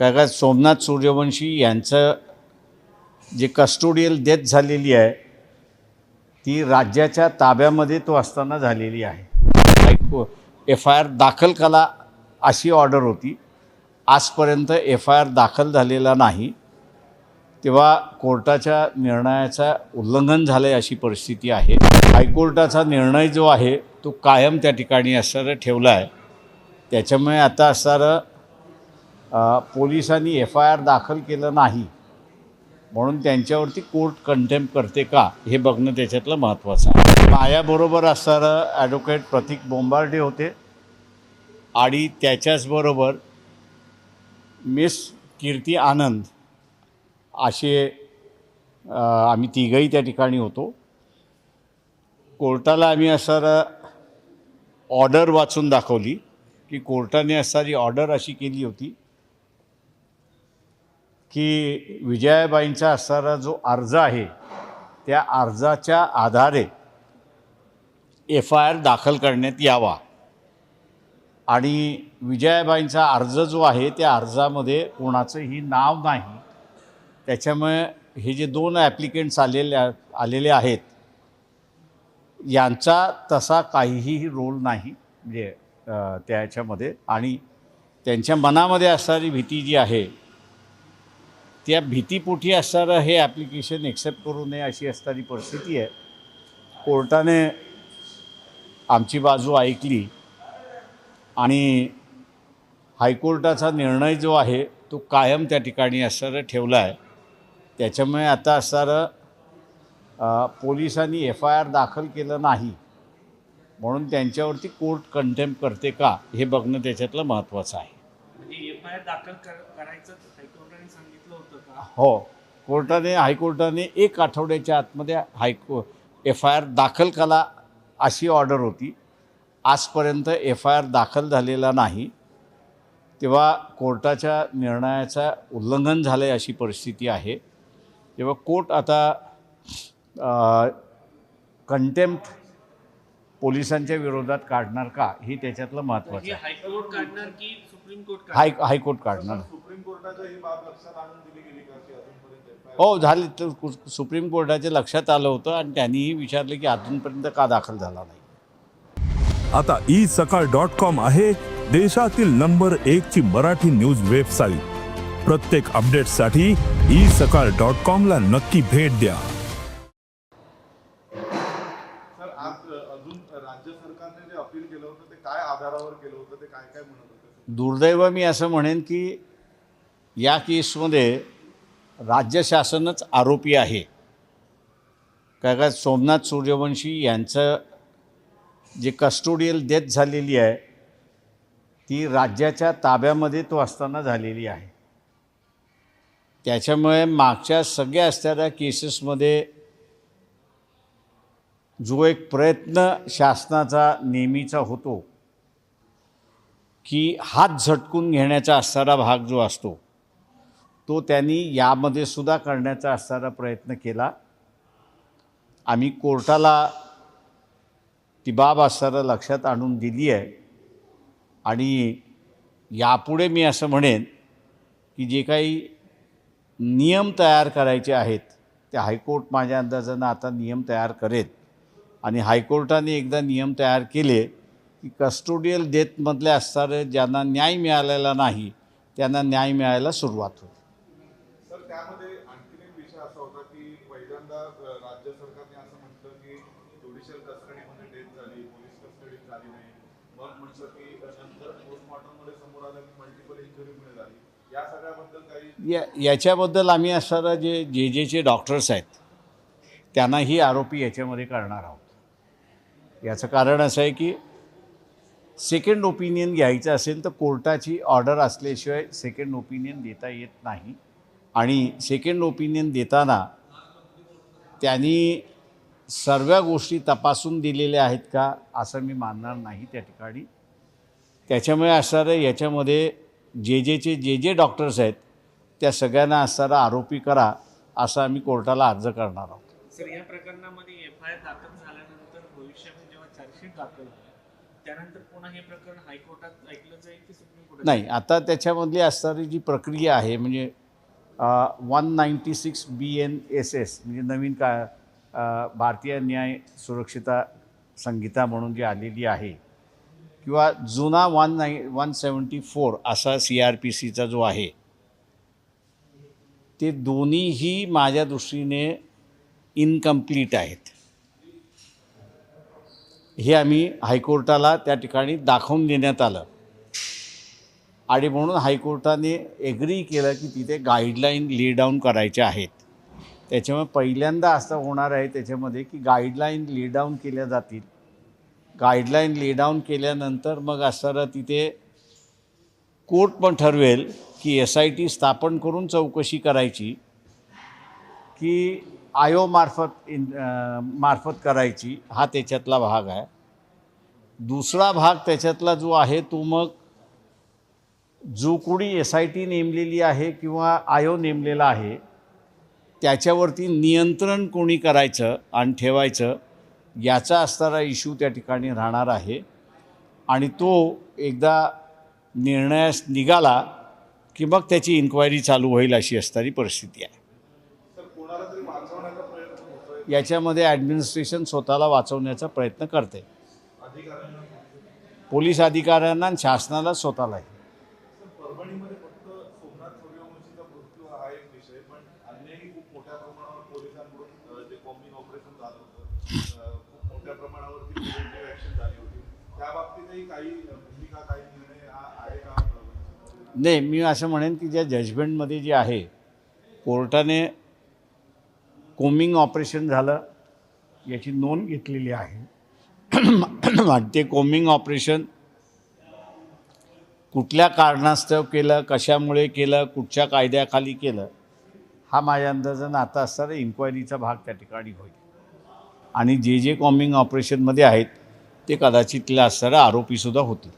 काय काय सोमनाथ सूर्यवंशी यांचं जे कस्टोडियल डेथ झालेली आहे ती राज्याच्या ताब्यामध्ये तो असताना झालेली आहे. एफ आय आर दाखल करा अशी ऑर्डर होती. आजपर्यंत एफ आय आर दाखल झालेला नाही. तेव्हा कोर्टाच्या निर्णयाचा उल्लंघन झालं आहे अशी परिस्थिती आहे. हायकोर्टाचा निर्णय जो आहे तो कायम त्या ठिकाणी असणारं ठेवला आहे त्याच्यामुळे आता असणारं पोलिसांनी एफ आय आर दाखल केलं नाही म्हणून त्यांच्यावरती कोर्ट कंटेम्प करते का हे बघणं त्याच्यातलं महत्त्वाचं आहे. मायाबरोबर असणारं ॲडव्होकेट प्रतीक बोंबार्डे होते आणि त्याच्याचबरोबर मिस कीर्ती आनंद असे आम्ही तिघही त्या ठिकाणी होतो. कोर्टाला आम्ही असणारं ऑर्डर वाचून दाखवली की कोर्टाने असणारी ऑर्डर अशी केली होती की विजयाबाईंचा असणारा जो अर्ज आहे त्या अर्जाच्या आधारे एफ आय आर दाखल करण्यात यावा. आणि विजयाबाईंचा अर्ज जो आहे त्या अर्जामध्ये कोणाचंही नाव नाही. त्याच्यामुळे हे जे दोन ॲप्लिकेंट्स आलेले आलेले आहेत यांचा तसा काहीही रोल नाही. म्हणजे त्याच्यामध्ये. आणि त्यांच्या मनामध्ये असणारी भीती जी आहे त्या भीतीपोटी असणारं हे ॲप्लिकेशन एक्सेप्ट करू नये अशी असणारी परिस्थिती आहे. कोर्टाने आमची बाजू ऐकली आणि हायकोर्टाचा निर्णय जो आहे तो कायम त्या ठिकाणी असणारं ठेवला आहे. त्याच्यामुळे आता असणारं पोलिसांनी एफ आय आर दाखल केलं नाही म्हणून त्यांच्यावरती कोर्ट कंटेम्प करते का हे बघणं त्याच्यातलं महत्त्वाचं आहे. म्हणजे म्हणजे दाखल करायचं हायकोर्टाने सांगितलं होतं का? हो. कोर्टाने हायकोर्टाने एक आठवड्याच्या आतमध्ये हायको एफ आय आर दाखल करा अशी ऑर्डर होती. आजपर्यंत एफ आय आर दाखल झालेला नाही. तेव्हा कोर्टाच्या निर्णयाचा उल्लंघन झालं आहे अशी परिस्थिती आहे. तेव्हा कोर्ट आता कंटेम्प्ट पोलिसांच्या विरोधात काढणार का? हे त्याच्यातलं महत्त्वाचं हे आहे. हायकोर्ट काढणार की सुप्रीम कोर्ट काढणार? हाय हायकोर्ट काढणार. सुप्रीम कोर्टाच्या ही बाब लक्षात आणून दिली गेली का की अजूनपर्यंत FIR हो झाले. तर कु- सुप्रीम कोर्टाच्या लक्षात आलं होतं आणि त्यांनीही विचारलं की अजूनपर्यंत का दाखल झाला नाही. आता ई सकाळ डॉट कॉम आहे देशातील नंबर एक ची मराठी न्यूज वेबसाईट. प्रत्येक अपडेटसाठी ई सकाळ डॉट कॉम ला नक्की भेट द्या सर आज अ, अजून राज्य सरकारने जे अपील केलं होतं ते काय आधारावर केलं होतं ते काय काय म्हणत होते दुर्दैव मी असं म्हणेन की या केसमध्ये राज्य शासनच आरोपी आहे. काय का सोमनाथ सूर्यवंशी यांचं जे कस्टोडियल डेथ झालेली आहे ती राज्याच्या ताब्यामध्ये तो असताना झालेली आहे. त्याच्यामुळे मागच्या सगळ्या असणाऱ्या केसेसमध्ये जो एक प्रयत्न शासनाचा नेहमीचा होतो की हात झटकून घेण्याचा असणारा भाग जो असतो तो त्यांनी यामध्ये सुद्धा करण्याचा असणारा प्रयत्न केला. आम्ही कोर्टाला ती बाब असणारं लक्षात आणून दिली आहे आणि यापुढे मी असं म्हणेन की जे काही नियम तयार करायचे आहेत ते हायकोर्ट माझ्या अंदाजानं आता नियम तयार करेल. आणि हायकोर्टाने एकदा नियम तयार केले की कस्टोडियल डेथमधले असणारे ज्यांना न्याय मिळालेला नाही त्यांना न्याय मिळायला सुरुवात होता. या याच्याबद्दल आम्ही असणारं जे जे जेचे डॉक्टर्स आहेत त्यांनाही आरोपी याच्यामध्ये करणार आहोत. याचं कारण असं आहे की सेकंड ओपिनियन घ्यायचं असेल तर कोर्टाची ऑर्डर असल्याशिवाय सेकंड ओपिनियन देता येत नाही. आणि सेकंड ओपिनियन देताना त्यांनी सर्व गोष्टी तपासून दिलेल्या आहेत का असं मी मानणार नाही त्या ठिकाणी. त्याच्यामुळे असणारं याच्यामध्ये जे जेचे जे जे डॉक्टर्स आहेत त्या सगळ्यांना असणारा आरोपी करा असा आम्ही कोर्टाला अर्ज करणार आहोत. सर या प्रकरणामध्ये एफ आय आर दाखल झाल्यानंतर भविष्यामध्ये जेव्हा चार्जशीट दाखल त्यानंतर पुन्हा हे प्रकरण हायकोर्टात ऐकलं जाईल की सुप्रीम कोर्टात नाही आता त्याच्यामधली असणारी जी प्रक्रिया आहे म्हणजे one ninety six B N S S म्हणजे नवीन का भारतीय न्याय सुरक्षिता संहिता म्हणून जी आलेली आहे किंवा जुना one nine one seventy four असा सी आर पी सीचा जो आहे ते दोन्हीही माझ्या दृष्टीने इनकम्प्लीट आहेत. हे आम्ही हायकोर्टाला त्या ठिकाणी दाखवून देण्यात आलं. आणि म्हणून हायकोर्टाने एग्री केलं की तिथे गाईडलाईन ले डाऊन करायच्या आहेत. त्याच्यामुळे पहिल्यांदा असं होणार आहे त्याच्यामध्ये की गाईडलाईन ले डाऊन केल्या जातील. गाईडलाईन ले डाऊन केल्यानंतर मग असणारं तिथे कोर्ट पण ठरवेल की एस आय टी स्थापन करून चौकशी करायची. की आयोमार्फत इन मार्फत करायची हा त्याच्यातला भाग आहे. दुसरा भाग त्याच्यातला जो आहे तो मग जो कोणी एस आय टी नेमलेली आहे किंवा आयो नेमलेला आहे त्याच्यावरती नियंत्रण कोणी करायचं आणि ठेवायचं याचा असणारा इश्यू त्या ठिकाणी राहणार आहे. आणि तो एकदा निर्णयास निघाला की मग त्याची इन्क्वायरी चालू होईल अशी असणारी परिस्थिती आहे तर कोणाला तरी वाचवण्याचा प्रयत्न होतोय याच्यामध्ये ॲडमिनिस्ट्रेशन स्वतःला वाचवण्याचा प्रयत्न करते. पोलीस अधिकाऱ्यांना आणि शासनाला स्वतःलाही का? नाही मी असं म्हणेन की ज्या जजमेंटमध्ये जे आहे कोर्टाने कोमिंग ऑपरेशन झालं याची नोंद घेतलेली आहे. आणि ते कोमिंग ऑपरेशन कुठल्या कारणास्तव केलं कशामुळे केलं कुठच्या कायद्याखाली केलं हा माझ्या अंदाजानं आता असताना इन्क्वायरीचा भाग त्या ठिकाणी होईल. आणि जे जे कॉमिंग ऑपरेशनमध्ये आहेत ते कदाचित असणाऱ्या आरोपीसुद्धा होतील.